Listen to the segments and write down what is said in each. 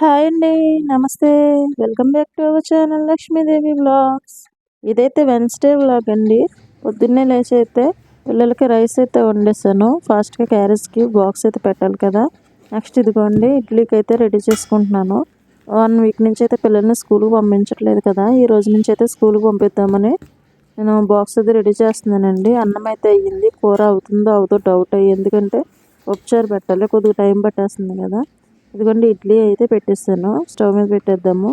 Hi అండి నమస్తే. Welcome back to our channel Lakshmidevi vlogs ఇదైతే వెన్స్డే బ్లాగ్ అండి. పొద్దున్నే లేచి అయితే పిల్లలకి రైస్ అయితే వండేసాను. ఫాస్ట్గా క్యారెట్స్కి బాక్స్ అయితే పెట్టాలి కదా. నెక్స్ట్ ఇదిగోండి ఇడ్లీకి అయితే రెడీ చేసుకుంటున్నాను. వన్ వీక్ నుంచి అయితే పిల్లల్ని స్కూల్కి పంపించట్లేదు కదా. ఈ రోజు నుంచి అయితే స్కూల్కి పంపిద్దామని నేను బాక్స్ అయితే రెడీ చేస్తున్నానండి. అన్నం అయితే అయ్యింది. కూర అవుతుందో అవుతో డౌట్ అయ్యి ఎందుకంటే ఉపచారు పెట్టాలి. కొద్దిగా టైం పట్టేస్తుంది కదా. ఇదిగోండి ఇడ్లీ అయితే పెట్టేస్తాను. స్టవ్ మీద పెట్టేద్దాము.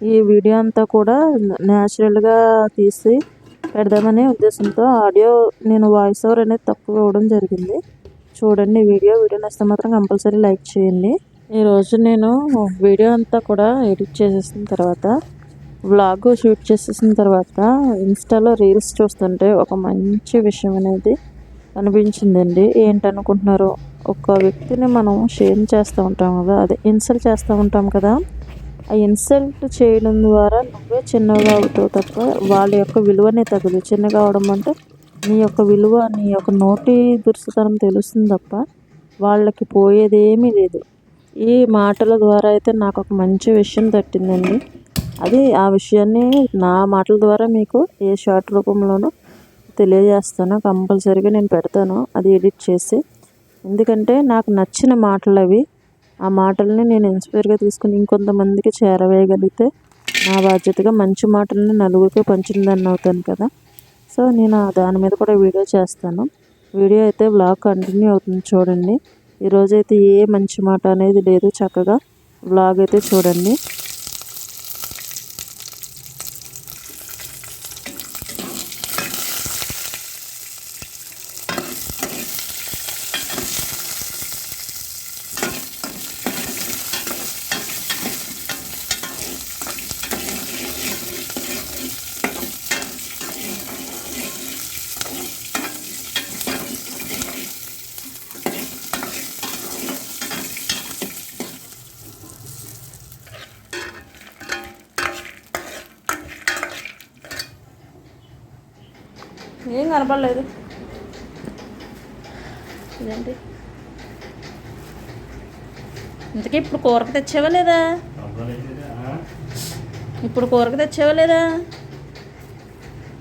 ఈ వీడియో అంతా కూడా న్యాచురల్గా తీసి పెడదామనే ఉద్దేశంతో ఆడియో నేను వాయిస్ ఓవర్ అనేది తక్కువ ఇవ్వడం జరిగింది. చూడండి వీడియో. వీడియో నచ్చితే మాత్రం కంపల్సరీ లైక్ చేయండి. ఈరోజు నేను వీడియో అంతా కూడా ఎడిట్ చేసేసిన తర్వాత వ్లాగ్ షూట్ చేసేసిన తర్వాత ఇన్స్టాలో రీల్స్ చూస్తుంటే ఒక మంచి విషయం అనేది అనిపించిందండి ఏంటనుకుంటున్నారు? ఒక వ్యక్తిని మనం షేమ్ చేస్తూ ఉంటాం కదా అదే ఇన్సల్ట్ చేస్తూ ఉంటాం కదా ఆ ఇన్సల్ట్ చేయడం ద్వారా నువ్వే చిన్నగా అవుతావు తప్ప వాళ్ళ యొక్క విలువనే తగదు. చిన్నగా అవడం అంటే నీ యొక్క విలువ నీ యొక్క నోటి దురుసుతనం తెలుస్తుంది తప్ప వాళ్ళకి పోయేదేమీ లేదు. ఈ మాటల ద్వారా అయితే నాకు ఒక మంచి విషయం తట్టిందండి. అది ఆ విషయాన్ని నా మాటల ద్వారా మీకు ఏ షార్ట్ రూపంలోనూ తెలియజేస్తాను. కంపల్సరీగా నేను పెడతాను. అది ఎడిట్ చేసి ఎందుకంటే నాకు నచ్చిన మాటలు అవి ఆ మాటల్ని నేను ఇన్స్పైర్గా తీసుకుని ఇంకొంతమందికి చేరవేయగలిగితే నా బాధ్యతగా మంచి మాటల్ని నలుగురికి పంచిందని అవుతాను కదా. సో నేను దాని మీద కూడా వీడియో చేస్తాను. వీడియో అయితే బ్లాగ్ కంటిన్యూ అవుతుంది చూడండి. ఈరోజైతే ఏ మంచి మాట అనేది లేదు చక్కగా. బ్లాగ్ అయితే చూడండి. కనపడలేదు. ఇదేంటి? ఇంతకీ ఇప్పుడు కూరకు తెచ్చావా లేదా? ఇప్పుడు కూరకు తెచ్చావా లేదా?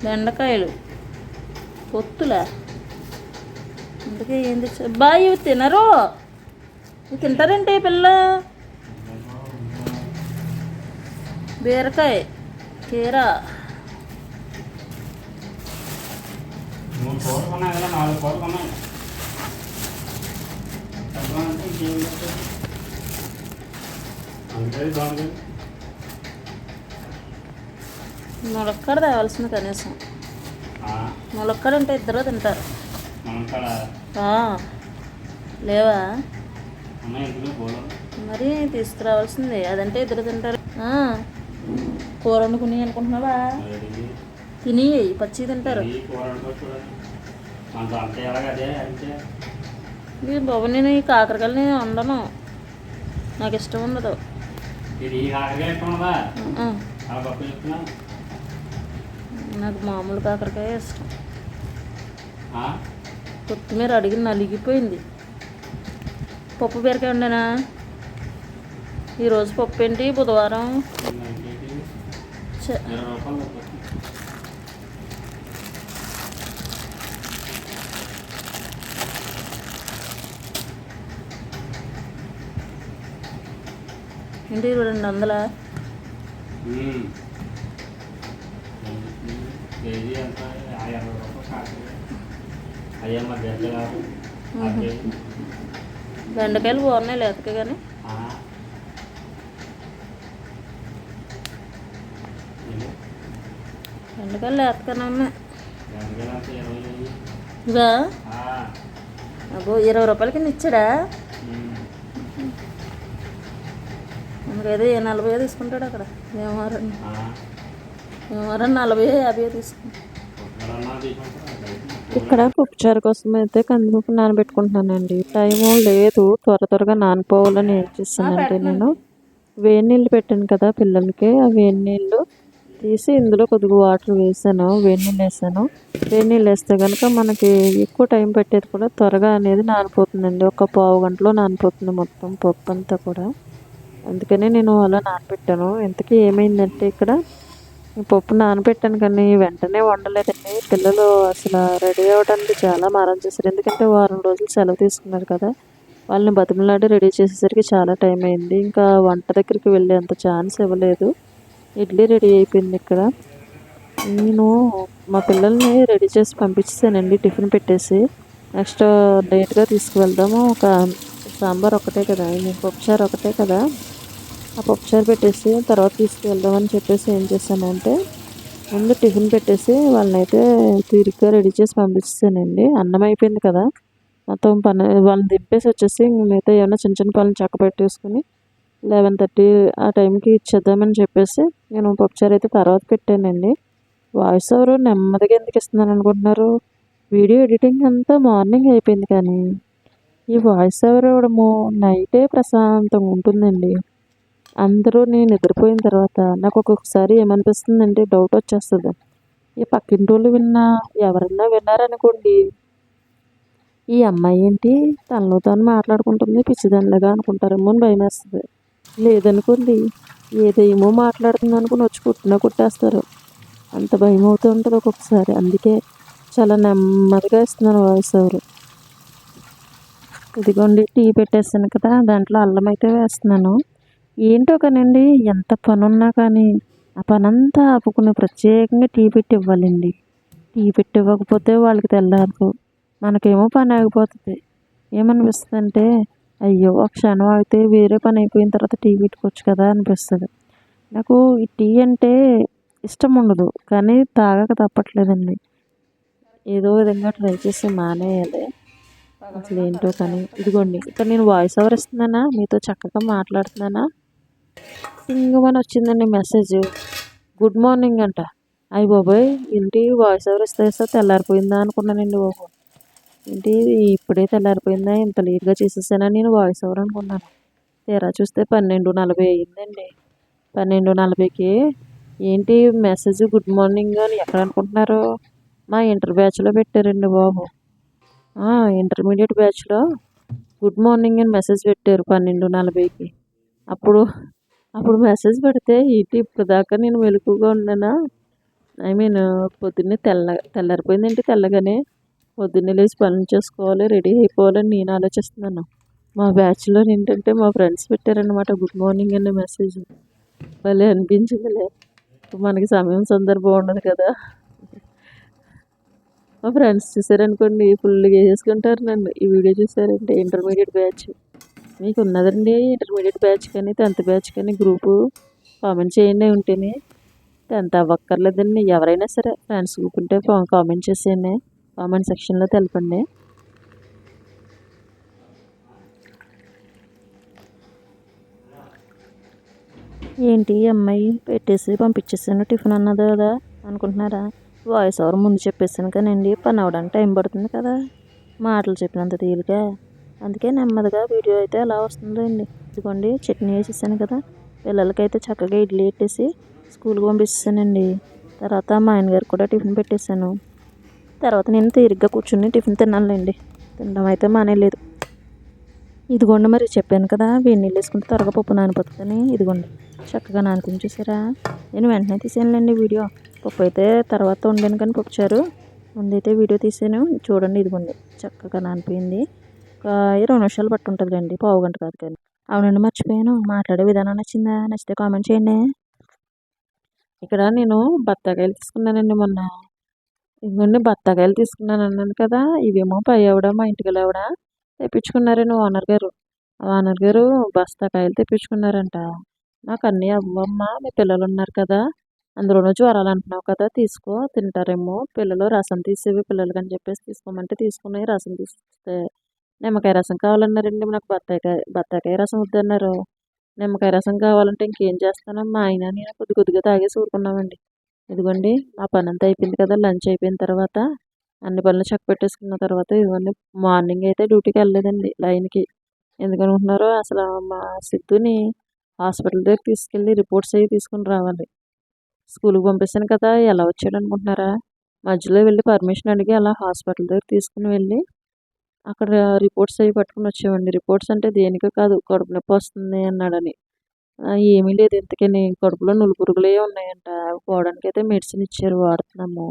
బెండకాయలు. పొత్తులా? అందుకే ఏం తెచ్చా బాయ్ ఇవి తినరు. ఇవి తింటారంటే పిల్ల? బీరకాయ కీరా. మూడు కోట్లు ఉన్నాయి కదా నాలుగు కోట్లు ఉన్నాయి చెప్పాలంటే ఇంకేం లేదు అంతే బాగుంది ములక్కడ? తేవాల్సింది కనీసం ములక్కడ అంటే ఇద్దరు తింటారు లేవా మరి తీసుకురావాల్సింది. అదంటే ఇద్దరు తింటారు. కూర వండుకుని అనుకుంటున్నావా? తిని పచ్చి తింటారు ఈ కూర అనుకోవచ్చు కూడా మనతో అంతే అంతే. బాబు నేను ఈ కాకరకాయలు నేను వండను. నాకు ఇష్టం ఉండదు. ఇది ఈ కాకరకాయ చెప్తున్నా. నాకు మామూలు కాకరకాయ ఇష్టం? కొత్తిమీర అడిగి నలిగిపోయింది. పప్పు బీరకాయ ఉండేనా ఈరోజు పప్పు ఏంటి? బుధవారం ఇంకేంటి? ఛ, ఇరవై రూపాయలు పప్పు. ఏంటి రెండు వందలా ఉమ్. కేజీ ఎంత ఆ ఇరవై రూపాయలు కాకరకాయ అయ్యా మరి గడ్డ కాదు. ఆ కేజీ. బెండకాయలు బాగున్నాయి లేతకే కానీ బెండకాయలు లేతకనే ఉన్నాయి. ఆ. అబ్బో ఇరవై రూపాయల కింద ఇచ్చాడా ఉమ్. మనకి ఏదో ఏ నలభై తీసుకుంటాడు అక్కడ. ఏమారం ఆ. ఏమారం నలభై యాభై తీసుకుంటాడు? బయట ఇక్కడ పప్పుచారు కోసం అయితే కందిపప్పు నానబెట్టుకుంటున్నానండి. టైము లేదు. త్వర త్వరగా నానిపోవాలని ఏం చేస్తానంటే నేను వేడి నీళ్ళు పెట్టాను కదా పిల్లలకి. ఆ వేడి నీళ్ళు తీసి ఇందులో కొద్దిగా వాటర్ వేసాను. వేడి నీళ్ళు వేసాను. వేడి నీళ్ళు వేస్తే కనుక మనకి ఎక్కువ టైం పెట్టేది కూడా త్వరగా అనేది నానిపోతుందండి. ఒక పావు గంటలో నానిపోతుంది మొత్తం పప్పు అంతా కూడా. అందుకనే నేను అలా నానబెట్టాను. ఇంతకీ ఏమైందంటే ఇక్కడ పప్పు నానబెట్టాను కానీ వెంటనే వండలేదండి. పిల్లలు అసలు రెడీ అవ్వడానికి చాలా మారం చేశారు. ఎందుకంటే వారం రోజులు సెలవు తీసుకున్నారు కదా. వాళ్ళని బతిమలాడి రెడీ చేసేసరికి చాలా టైం అయింది. ఇంకా వంట దగ్గరికి వెళ్ళేంత ఛాన్స్ ఇవ్వలేదు. ఇడ్లీ రెడీ అయిపోయింది ఇక్కడ. నేను మా పిల్లల్ని రెడీ చేసి పంపించేసానండి టిఫిన్ పెట్టేసి. నెక్స్ట్ లేట్గా తీసుకువెళ్దాము. ఒక సాంబార్ ఒకటే కదా. పప్పుచారు ఒకటే కదా. ఆ పప్పుచారు పెట్టేసి తర్వాత తీసుకువెళ్దామని చెప్పేసి ఏం చేశానంటే ముందు టిఫిన్ పెట్టేసి వాళ్ళని అయితే తీరిగ్గా రెడీ చేసి పంపించేసానండి అన్నం అయిపోయింది కదా మొత్తం పని వాళ్ళని దింపేసి వచ్చేసి మిగతా ఏమైనా చిన్న చిన్న పనులు చక్క పెట్టేసుకుని లెవెన్ థర్టీ ఆ టైంకి ఇచ్చేద్దామని చెప్పేసి నేను పప్పుచారు అయితే తర్వాత పెట్టానండి. వాయిస్ ఓవర్ నెమ్మదిగా ఎందుకు ఇస్తున్నాను అనుకుంటున్నారు? వీడియో ఎడిటింగ్ అంతా మార్నింగ్ అయిపోయింది కానీ ఈ వాయిస్ ఓవర్ ఇవ్వడము నైటే ప్రశాంతంగా ఉంటుందండి. అందరూ నేను నిద్రపోయిన తర్వాత నాకు ఒక్కొక్కసారి ఏమనిపిస్తుందంటే డౌట్ వచ్చేస్తుంది. ఈ పక్కింటి వాళ్ళు విన్నా ఎవరన్నా విన్నారనుకోండి. ఈ అమ్మాయి ఏంటి? తనలో తాను మాట్లాడుకుంటుంది పిచ్చిదండగా అనుకుంటారేమో అని భయం వేస్తుంది లేదనుకోండి ఏదేమో మాట్లాడుతుంది అనుకుని వచ్చి కుట్టినా కుట్టేస్తారు. అంత భయం అవుతూ ఉంటుంది ఒక్కొక్కసారి. అందుకే చాలా నెమ్మదిగా ఇస్తున్నాను వాయిస్ ఎవరు. ఇదిగోండి టీ పెట్టేసాను కదా దాంట్లో అల్లం అయితే వేస్తున్నాను. ఏంటో కానండి ఎంత పనున్నా కానీ ఆ పనంతా ఆపుకుని ప్రత్యేకంగా టీ పెట్టి ఇవ్వాలండి టీ పెట్టి ఇవ్వకపోతే వాళ్ళకి తెల్లారు మనకేమో పని ఆగిపోతుంది. ఏమనిపిస్తుంది అంటే అయ్యో ఒక క్షణం ఆగితే వేరే పని అయిపోయిన తర్వాత టీ పెట్టుకోవచ్చు కదా అనిపిస్తుంది. నాకు ఈ టీ అంటే ఇష్టం ఉండదు కానీ తాగక తప్పట్లేదండి. ఏదో విధంగా ట్రై చేసి మానేయాలి. అసలు ఏంటో కానీ ఇదిగోండి ఇక్కడ నేను వాయిస్ ఓవర్ ఇస్తున్నానా? మీతో చక్కగా మాట్లాడుతున్నానా? సింగమని వచ్చిందండి మెసేజ్. గుడ్ మార్నింగ్ అంట. అయ్యి బాబోయ్ ఏంటి వాయిస్ ఎవరు ఇస్తే ఇస్తే తెల్లారిపోయిందా అనుకున్నానండి బాబు. ఏంటి ఇప్పుడే తెల్లారిపోయిందా? ఇంత లేట్గా చేసేసానా? నేను వాయిస్ ఓవర్ అనుకున్నాను? తీరా చూస్తే పన్నెండు నలభై అయ్యిందండి. పన్నెండు నలభైకి. ఏంటి మెసేజ్ గుడ్ మార్నింగ్ అని ఎక్కడ అనుకుంటున్నారు? మా ఇంటర్ బ్యాచ్లో పెట్టారండి బాబు. ఇంటర్మీడియట్ బ్యాచ్లో గుడ్ మార్నింగ్ అని మెసేజ్ పెట్టారు పన్నెండు నలభైకి. అప్పుడు అప్పుడు మెసేజ్ పెడితే ఏంటి ఇప్పుడు దాకా నేను మెలకుగా ఉన్నానా ఐ మీన్ పొద్దున్నే తెల్ల తెల్లారిపోయింది ఏంటి తెల్లగానే? పొద్దున్నే లేచి పనులు చేసుకోవాలి రెడీ అయిపోవాలని నేను ఆలోచిస్తున్నాను. మా బ్యాచ్లో ఏంటంటే మా ఫ్రెండ్స్ పెట్టారనమాట గుడ్ మార్నింగ్ అనే మెసేజ్ భలే అనిపించిందిలే మనకి సమయం సందర్భం ఉండదు కదా. మా ఫ్రెండ్స్ చూసారనుకోండి ఫుల్గా వేసుకుంటారు నన్ను. ఈ వీడియో చూసారంటే ఇంటర్మీడియట్ బ్యాచ్ మీకు ఉన్నదండి ఇంటర్మీడియట్ బ్యాచ్ కానీ టెన్త్ బ్యాచ్ కానీ గ్రూపు కామెంట్ చేయండి ఉంటేనే. టెన్త్ అవ్వక్కర్లేదండి ఎవరైనా సరే ఫ్రెండ్స్ గ్రూప్ ఉంటే కామెంట్ చేసేయండి. కామెంట్ సెక్షన్లో తెలపండి. ఏంటి అమ్మాయి పెట్టేసి పంపించేసాను టిఫిన్ అన్నది కదా అనుకుంటున్నారా? వాయిస్ ఓవర్ ముందు చెప్పేసాను కానండి పని అవడానికి టైం పడుతుంది కదా. మాటలు చెప్పినంత తేలిక. అందుకే నెమ్మదిగా వీడియో అయితే అలా వస్తుందండి? ఇదిగోండి చట్నీ వేసేసాను కదా. పిల్లలకైతే చక్కగా ఇడ్లీ పెట్టేసి స్కూల్కి పంపిస్తానండి. తర్వాత మా ఆయనగారికి కూడా టిఫిన్ పెట్టేశాను. తర్వాత నేను తీరిగ్గా కూర్చుని టిఫిన్ తిన్నానులేండి. తినడం అయితే మానేలేదు ఇదిగోండి మరి చెప్పాను కదా వేడి నీళ్ళు వేసుకుంటే త్వరగా పప్పు నానిపోతుందని. ఇదిగోండి చక్కగా నానుకుని చూసారా? నేను వెంటనే తీసానులేండి వీడియో. పప్పు అయితే తర్వాత వండాను కానీ పప్పుచారు ముందైతే వీడియో తీసాను. చూడండి ఇదిగోండి చక్కగా నానిపోయింది. ఒక ఇరవై నిమిషాలు పట్టు ఉంటుందిలేండి పావు గంట కాదు కానీ. అవునండి మర్చిపోయాను. మాట్లాడే విధానం నచ్చిందా? నచ్చితే కామెంట్ చేయండి. ఇక్కడ నేను బత్తాకాయలు తీసుకున్నానండి మొన్న. ఇదిగోండి బత్తాకాయలు తీసుకున్నాను అన్నాను కదా. ఇవేమో పై ఆవిడ మా ఇంటికి ఆవిడ తెప్పించుకున్నారండి ఓనర్ గారు. ఓనర్ గారు బస్తాకాయలు తెప్పించుకున్నారంట. నాకు అన్నీ అవ్వమ్మ మీ పిల్లలు ఉన్నారు కదా. అందులోనూ జ్వరాలు అంటున్నావు కదా తీసుకో తింటారేమో. పిల్లలు రసం తీసేవి పిల్లలకి అని చెప్పేసి తీసుకోమంటే తీసుకున్నాయి రసం తీస్తే నిమ్మకాయ రసం కావాలన్నారండి నాకు బత్తాయికాయ బత్తాయికాయ రసం వద్దన్నారు. నిమ్మకాయ రసం కావాలంటే ఇంకేం చేస్తాను మా ఆయన నేను కొద్ది కొద్దిగా తాగేసి ఊరుకున్నామండి. ఇదిగోండి ఆ పని అంతా అయిపోయింది కదా లంచ్ అయిపోయిన తర్వాత అన్ని పనులు చక్క పెట్టేసుకున్న తర్వాత ఇదిగోండి మార్నింగ్ అయితే డ్యూటీకి వెళ్ళలేదండి లైన్కి. ఎందుకనుకుంటున్నారో అసలు మా సిద్ధుని హాస్పిటల్ దగ్గర తీసుకెళ్ళి రిపోర్ట్స్ అవి తీసుకుని రావాలి. స్కూల్కి పంపిస్తాను కదా ఎలా వచ్చాడు అనుకుంటున్నారా? మధ్యలో వెళ్ళి పర్మిషన్ అడిగి అలా హాస్పిటల్ దగ్గర తీసుకుని వెళ్ళి అక్కడ రిపోర్ట్స్ అవి పట్టుకుని వచ్చామండి రిపోర్ట్స్ అంటే దేనికో కాదు కడుపు నొప్పి వస్తుంది అన్నాడని. ఏమీ లేదు ఇంతకని. కడుపులో నులుపురుగులే ఉన్నాయంట. అవి పోవడానికి అయితే మెడిసిన్ ఇచ్చారు వాడుతున్నాము.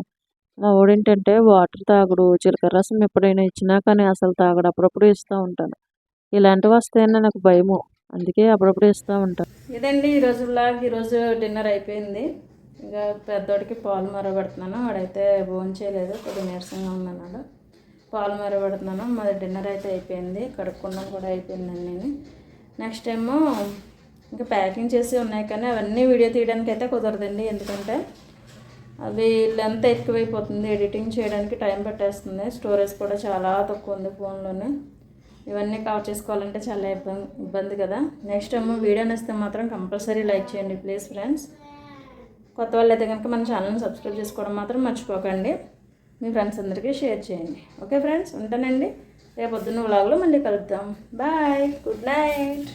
మా వాడేంటంటే వాటర్ తాగడు జీలకర్ర రసం ఎప్పుడైనా ఇచ్చినా కానీ అసలు తాగడు అప్పుడప్పుడు ఇస్తూ ఉంటాను. ఇలాంటివి వస్తాయని నాకు భయము. అందుకే అప్పుడప్పుడు ఇస్తూ ఉంటాను. ఇదండి ఈరోజు బ్లాగ్ ఈరోజు డిన్నర్ అయిపోయింది. ఇంకా పెద్దోడికి పాలు మరగబెడుతున్నాను. వాడైతే భోజనం చేయలేదు కొద్దిగా నీరసంగా ఉన్నాడు. పాలు మరగబెడుతున్నాను మాది డిన్నర్ అయితే అయిపోయింది. కడుక్కున్నాం కూడా అయిపోయిందండి నేను. నెక్స్ట్ ఏమో ఇంకా ప్యాకింగ్ చేసి ఉన్నాయి కానీ అవన్నీ వీడియో తీయడానికి అయితే కుదరదండి. ఎందుకంటే అవి లెంత్ ఎక్కువైపోతుంది. ఎడిటింగ్ చేయడానికి టైం పట్టేస్తుంది. స్టోరేజ్ కూడా చాలా తక్కువ ఉంది ఫోన్లోనే. ఇవన్నీ కవర్ చేసుకోవాలంటే చాలా ఇబ్బంది ఇబ్బంది కదా. నెక్స్ట్ ఏమో వీడియో నచ్చితే మాత్రం కంపల్సరీ లైక్ చేయండి ప్లీజ్ ఫ్రెండ్స్. కొత్త వాళ్ళు అయితే కనుక మన ఛానల్ని సబ్స్క్రైబ్ చేసుకోవడం మాత్రం మర్చిపోకండి. మీ ఫ్రెండ్స్ అందరికీ షేర్ చేయండి. ఓకే ఫ్రెండ్స్ ఉంటానండి. రేపు పొద్దున్న వ్లాగ్లో మళ్ళీ కలుద్దాం. బాయ్. Good night.